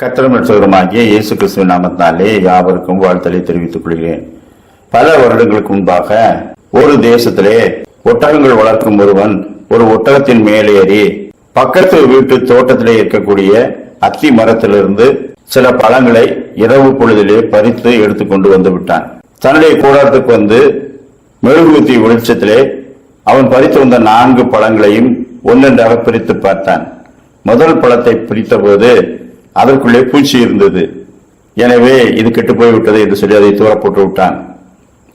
கத்திரம் ரட்சகருமாகிய இயேசு கிறிஸ்துவ நாமத்தினாலே யாவருக்கும் வாழ்த்தலை தெரிவித்துக் கொள்கிறேன். பல வருடங்களுக்கு முன்பாக ஒரு தேசத்திலே ஒட்டகங்கள் வளர்க்கும் ஒருவன் ஒரு ஒட்டகத்தின் மேலேறி பக்கத்து வீட்டு தோட்டத்திலே இருக்கக்கூடிய அத்தி மரத்திலிருந்து சில பழங்களை இரவு பொழுதிலே பறித்து எடுத்துக்கொண்டு வந்து விட்டான். தன்னுடைய கூடாரத்துக்கு வந்து மெழுகுத்தி வெளிச்சத்திலே அவன் பறித்து வந்த நான்கு பழங்களையும் ஒன்றென்றாக பிரித்து பார்த்தான். முதல் பழத்தை பிரித்தபோது அதற்குள்ளே பூச்சி இருந்தது. எனவே இது கெட்டு போய்விட்டது என்று சொல்லி அதை தூரப்போட்டு விட்டான்.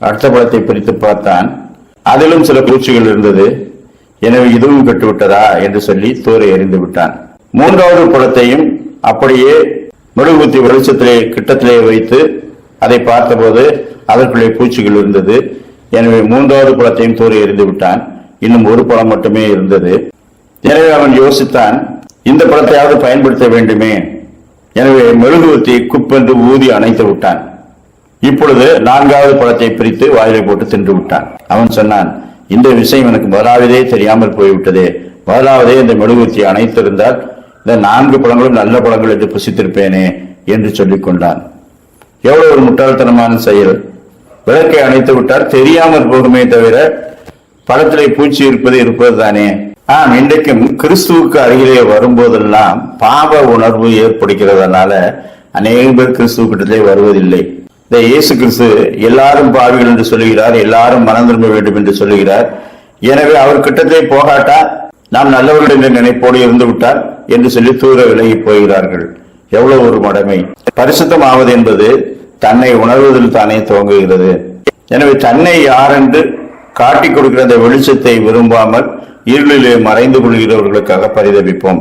அடுத்த பழத்தை பிரித்து பார்த்தான். அதிலும் சில பூச்சிகள் இருந்தது. எனவே இதுவும் கெட்டுவிட்டதா என்று சொல்லி தூரை எறிந்து விட்டான். மூன்றாவது பழத்தையும் அப்படியே மெழுகுத்தி வெளிச்சத்திலே கிட்டத்திலே வைத்து அதை பார்த்தபோது அதற்குள்ளே பூச்சிகள் இருந்தது. எனவே மூன்றாவது பழத்தையும் தூரை எறிந்து விட்டான். இன்னும் ஒரு பழம் மட்டுமே இருந்தது. எனவே அவன் யோசித்தான் இந்த பழத்தையாவது பயன்படுத்த வேண்டுமே. எனவே மெழுகுவர்த்தி குப்பென்று ஊதி அணைத்து விட்டான். இப்பொழுது நான்காவது பழத்தை பிரித்து வாயிலை போட்டு தின்று விட்டான். அவன் சொன்னான் இந்த விஷயம் எனக்கு முதலாவதே தெரியாமல் போய்விட்டதே. முதலாவதே இந்த மெழுகுவர்த்தியை அணைத்திருந்தால் இந்த நான்கு பழங்களும் நல்ல பழங்கள் என்று புசித்திருப்பேனே என்று சொல்லிக் கொண்டான். எவ்வளவு ஒரு முட்டாள்தனமான செயல். விளக்கை அணைத்து விட்டால் தெரியாமல் போகுமே தவிர பழத்திலே பூச்சி இருப்பது இருப்பது தானே ஆம் இன்றைக்கும் கிறிஸ்துவுக்கு அருகிலே வரும்போதெல்லாம் பாவ உணர்வு ஏற்படுகிறதுனால அநேக பேர் கிறிஸ்துவ கிட்டத்திலே வருவதில்லை. இந்த இயேசு கிறிஸ்து எல்லாரும் பாவிகள் என்று சொல்லுகிறார் எல்லாரும் மனம் திரும்ப வேண்டும் என்று சொல்லுகிறார். எனவே அவர் கிட்டத்தை போகாட்டா நாம் நல்லவர்கள் என்ற நினைப்போடு இருந்து விட்டார் என்று சொல்லி தூர விலகி போகிறார்கள். எவ்வளவு ஒரு மடமை. பரிசுத்தம் ஆவது என்பது தன்னை உணர்வதில் தானே துவங்குகிறது. எனவே தன்னை யாரென்று காட்டிக் கொடுக்கிற அந்த வெளிச்சத்தை விரும்பாமல் இருளிலே மறைந்து கொள்கிறவர்களுக்காக பரிதபிப்போம்.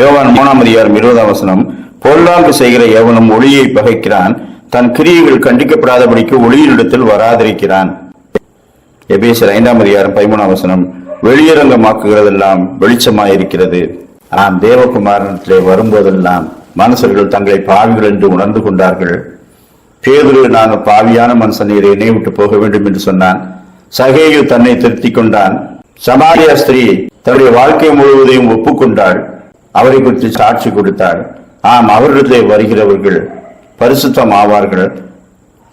யோவான் மூணாம் அதிகாரம் இருபதாம் வசனம் பொருளாண்டு செய்கிற எவனும் ஒளியை பகைக்கிறான் தன் கிரியைகள் கண்டிக்கப்படாதபடிக்கு ஒளியினிடத்தில் வராதிருக்கிறான். எபேசர் ஐந்தாம் அதிகாரம் பதிமூணாம் வசனம் வெளியரங்கமாக்குகிறதெல்லாம் வெளிச்சமாயிருக்கிறது. ஆம் தேவகுமாரனத்திலே வரும்போதெல்லாம் மனுஷர்கள் தங்களை பாவிகள் என்று உணர்ந்து கொண்டார்கள். பேதுரு நாங்கள் பாவியான மனுஷன் நீரை என்னை விட்டு போக வேண்டும் என்று சொன்னான். சகேயு தன்னை திருத்திக் கொண்டான். சமாரியா ஸ்திரீ தன்னுடைய வாழ்க்கை முழுவதையும் ஒப்புக்கொண்டாள். அவரை குறித்து சாட்சி கொடுத்தாள். ஆம் அவரிடத்திலே வருகிறவர்கள் பரிசுத்தம் ஆவார்கள்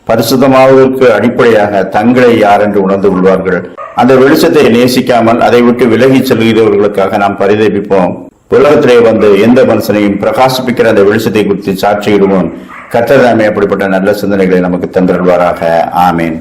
பரிசுத்தமாவதற்கு அடிப்படையாக தங்களை யார் என்று உணர்ந்து கொள்வார்கள். அந்த வெளிச்சத்தை நேசிக்காமல் அதை விட்டு விலகிச் செல்கிறவர்களுக்காக நாம் பரிதபிப்போம். உலகத்திலே வந்து எந்த மனுஷனையும் பிரகாசிப்பிக்கிற அந்த வெளிச்சத்தை குறித்து சாட்சியிடுவோம். கத்ததாமே அப்படிப்பட்ட நல்ல சிந்தனைகளை நமக்கு தந்திருவாராக ஆமேன்.